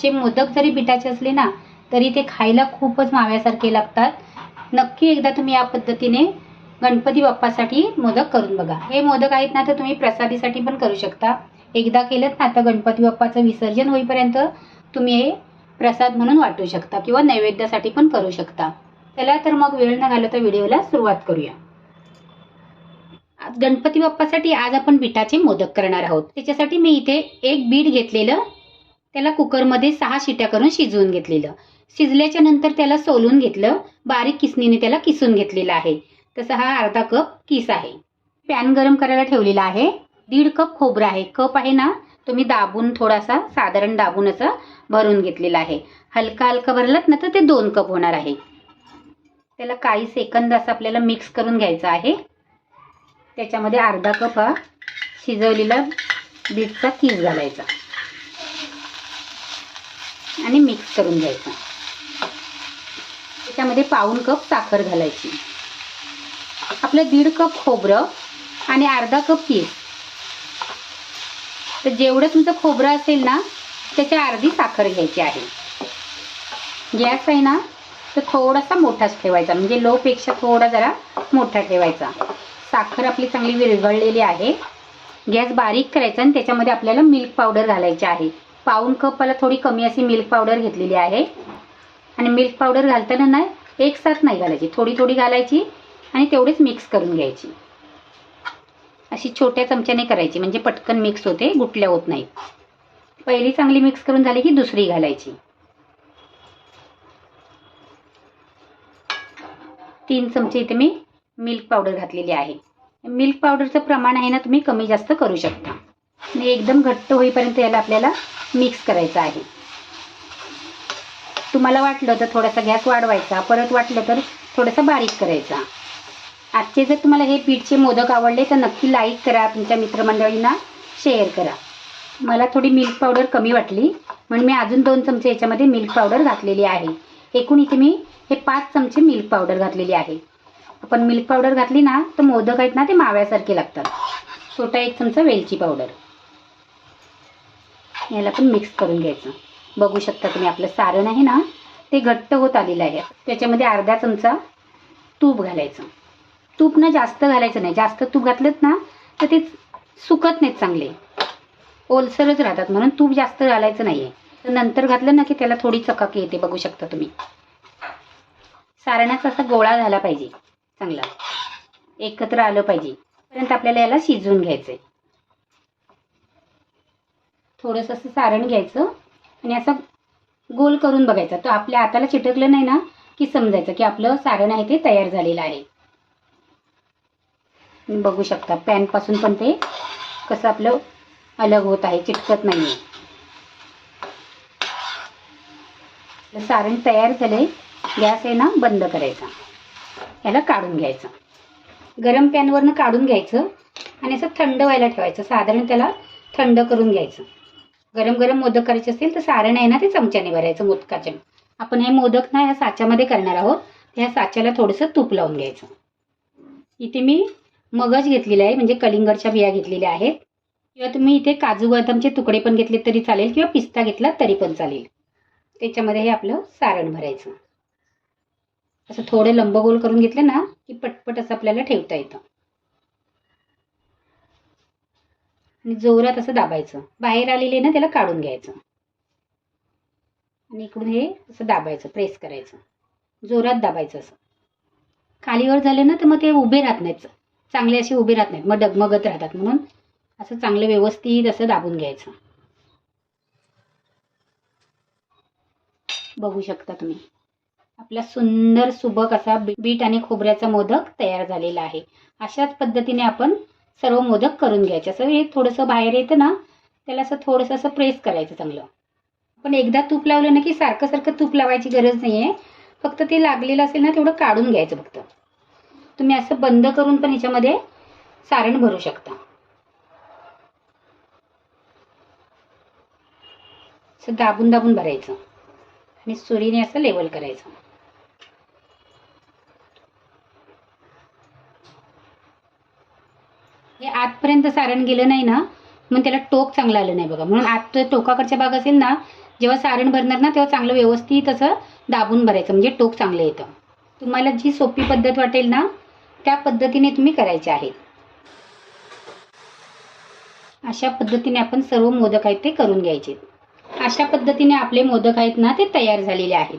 आजचे मोदक जरी पिठाचे असले ना तरी ते खायला खूपच माव्यासारखे लागतात. नक्की एकदा तुम्ही या पद्धतीने गणपती बाप्पासाठी मोदक करून बघा. हे मोदक आहेत ना तर तुम्ही प्रसादीसाठी पण करू शकता. एकदा केलं ना तर गणपती बाप्पाचं विसर्जन होईपर्यंत तुम्ही हे प्रसाद म्हणून वाटू शकता किंवा नैवेद्यासाठी पण करू शकता. चला तर मग वेळ न घालवता व्हिडिओला सुरुवात करूया. गणपती बाप्पासाठी आज आपण पिठाचे मोदक करणार आहोत. त्याच्यासाठी मी इथे एक बीड घेतलेलं त्याला कुकरमध्ये सहा शिट्या करून शिजवून घेतलेलं. शिजल्याच्या नंतर त्याला सोलून घेतलं. बारीक किसणीने त्याला किसून घेतलेलं आहे. तसा हा अर्धा कप किस आहे. पॅन गरम करायला ठेवलेला आहे. दीड कप खोबरं आहे. कप आहे ना तुम्ही दाबून थोडासा साधारण दाबून असं भरून घेतलेला आहे. हलका हलका भरलात ना तर ते दोन कप होणार आहे. त्याला काही सेकंद असं आपल्याला मिक्स करून घ्यायचं आहे. त्याच्यामध्ये अर्धा कप हा शिजवलेला बीटचा कीस घालायचा. आणि मिक्स करून घ्यायचा. त्याच्यामध्ये पाऊण कप साखर घालायची. आपलं दीड कप खोबरं आणि अर्धा कप कीस तर जेवढं तुमचं खोबरं असेल ना त्याच्या अर्धी साखर घ्यायची आहे. गॅस आहे ना तर थोडासा मोठाच ठेवायचा. म्हणजे लोपेक्षा थोडा जरा मोठा ठेवायचा. साखर आपली चांगली विरघळलेली आहे. गॅस बारीक करायचा आणि त्याच्यामध्ये आपल्याला मिल्क पावडर घालायची आहे. पाऊण कपाला थोडी कमी अशी मिल्क पावडर घेतलेली आहे. आणि मिल्क पावडर घालताना ना एक साथ नाही घालायची थोडी थोडी घालायची आणि तेवढीच मिक्स करून घ्यायची. अशी छोट्या चमच्याने करायची म्हणजे पटकन मिक्स होते गुटल्या होत नाही पहिली चांगली मिक्स करून झाली की दुसरी घालायची. तीन चमचे इथे मी मिल्क पावडर घातलेली आहे. मिल्क पावडरचं प्रमाण आहे ना तुम्ही कमी जास्त करू शकता. आणि एकदम घट्ट होईपर्यंत याला आपल्याला मिक्स करायचं आहे. तुम्हाला वाटलं तर थोडासा गॅस वाढवायचा परत वाटलं तर थोडासा बारीक करायचा. आजचे जर तुम्हाला हे पीठचे मोदक आवडले तर नक्की लाईक करा तुमच्या मित्रमंडळींना शेअर करा. मला थोडी मिल्क पावडर कमी वाटली म्हणून मी अजून दोन चमचे याच्यामध्ये मिल्क पावडर घातलेली आहे. एकूण इथे मी हे पाच चमचे मिल्क पावडर घातलेली आहे. आपण मिल्क पावडर घातली ना तर मोदक आहेत ना ते माव्यासारखे लागतात. छोटा एक चमचा वेलची पावडर याला पण मिक्स करून घ्यायचं. बघू शकता तुम्ही आपलं सारण आहे ना ते घट्ट होत आलेलं आहे. त्याच्यामध्ये अर्धा चमचा तूप घालायचं. तूप ना जास्त घालायचं नाही. जास्त तूप घातलं ना तर ते सुकत नाहीत चांगले. ओलसरच राहतात म्हणून तूप जास्त घालायचं नाही आहे नंतर घातलं ना की त्याला थोडी चकाकी येते बघू शकता तुम्ही. सारणाचा असा गोळा झाला पाहिजे चांगला. एकत्र आलं पाहिजे. पर्यंत आपल्याला याला शिजवून घ्यायचंय. थोडंसं असं सारण घ्यायचं आणि असं गोल करून बघायचं. तर आपल्या हाताला चिटकलं नाही ना की समजायचं की आपलं सारण आहे ते तयार झालेलं आहे. बघू शकता पॅनपासून पण ते कसं आपलं अलग होत आहे चिटकत नाही आहे सारण तयार झालंय गॅस आहे ना बंद करायचा. याला काढून घ्यायचं. गरम पॅनवरनं काढून घ्यायचं आणि असं थंड व्हायला ठेवायचं. साधारण त्याला थंड करून घ्यायचं. गरम गरम मोदक करायचे असतील तर सारण आहे ना ते चमच्याने भरायचं मोदकाच्या आपण हे मोदक ना ह्या साच्यामध्ये करणार आहोत. ह्या साच्याला थोडंसं तूप लावून घ्यायचं. इथे मी मगज घेतलेला आहे म्हणजे कलिंगडच्या बिया घेतलेल्या आहेत. किंवा तुम्ही इथे काजू बदामचे तुकडे पण घेतले तरी चालेल किंवा पिस्ता घेतला तरी पण चालेल. त्याच्यामध्ये हे आपलं सारण भरायचं. असं थोडं लंबगोल करून घेतलं ना की पटपट असं आपल्याला ठेवता येतं. आणि जोरात असं दाबायचं. बाहेर आलेले ना त्याला काढून घ्यायचं. आणि इकडून हे असं दाबायचं प्रेस करायचं. जोरात दाबायचं असं. खालीवर झाले ना तर मग ते उभे राहत नाहीत. चांगले असे उभे राहत नाहीत. मग डगमगत राहतात म्हणून असं चांगलं व्यवस्थित असं दाबून घ्यायचं. बघू शकता तुम्ही. आपला सुंदर सुबक असा बीट आणि खोबऱ्याचा मोदक तयार झालेला आहे. अशाच पद्धतीने आपण सर्व मोदक करून घ्यायचे. असं हे थोडंसं बाहेर येतं ना त्याला असं थोडंसं असं प्रेस करायचं चांगलं. पण एकदा तूप लावलं ना की सारखं सारखं तूप लावायची गरज नाही आहे फक्त ते लागलेलं असेल ना तेवढं काढून घ्यायचं फक्त. तुम्ही असं बंद करून पण याच्यामध्ये सारण भरू शकता. असं दाबून दाबून भरायचं. आणि सुरीने असं लेवल करायचं. हे आतपर्यंत सारण गेलं नाही ना मग त्याला टोक चांगलं आलं नाही बघा. म्हणून आत टोकाकडच्या भाग असेल ना जेव्हा सारण भरणार ना तेव्हा चांगलं व्यवस्थित असं दाबून भरायचं म्हणजे टोक चांगलं येतं. तुम्हाला जी सोपी पद्धत वाटेल ना त्या पद्धतीने तुम्ही करायचे आहेत अशा पद्धतीने आपण सर्व मोदक आहेत ते करून घ्यायचे. अशा पद्धतीने आपले मोदक आहेत ना ते तयार झालेले आहेत.